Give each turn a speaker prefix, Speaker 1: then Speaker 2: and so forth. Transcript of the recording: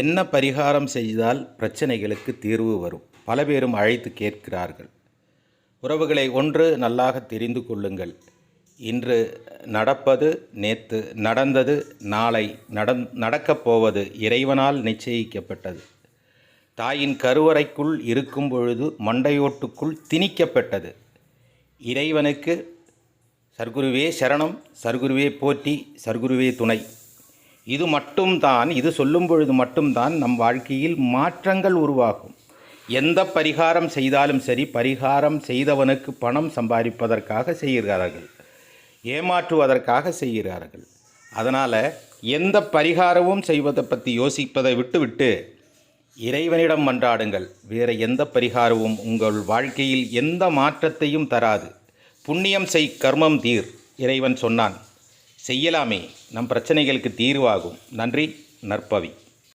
Speaker 1: என்ன பரிகாரம் செய்தால் பிரச்சனைகளுக்கு தீர்வு வரும்? பல பேரும் அழைத்து கேட்கிறார்கள். உறவுகளை ஒன்று நல்லாக தெரிந்து கொள்ளுங்கள். இன்று நடப்பது நேற்று நடந்தது நாளை நடந் நடக்கப் போவது இறைவனால் நிச்சயிக்கப்பட்டது. தாயின் கருவறைக்குள் இருக்கும் பொழுது மண்டையோட்டுக்குள் திணிக்கப்பட்டது. இறைவனுக்கு சர்க்குருவே சரணம் சர்க்குருவே போற்றி சர்க்குருவே துணை. இது மட்டும்தான் இது சொல்லும் பொழுது மட்டும்தான் நம் வாழ்க்கையில் மாற்றங்கள் உருவாகும். எந்த பரிகாரம் செய்தாலும் சரி பரிகாரம் செய்தவனுக்கு பணம் சம்பாதிப்பதற்காக செய்கிறார்கள். ஏமாற்றுவதற்காக செய்கிறார்கள். அதனால் எந்த பரிகாரமும் செய்வதை பற்றி யோசிப்பதை விட்டுவிட்டு இறைவனிடம் மன்றாடுங்கள். வேறு எந்த பரிகாரமும் உங்கள் வாழ்க்கையில் எந்த மாற்றத்தையும் தராது. புண்ணியம் செய் கர்மம் தீர் இறைவன் சொன்னான். செய்யலாமே. நம் பிரச்சனைகளுக்கு தீர்வாகும். நன்றி. நற்பவி.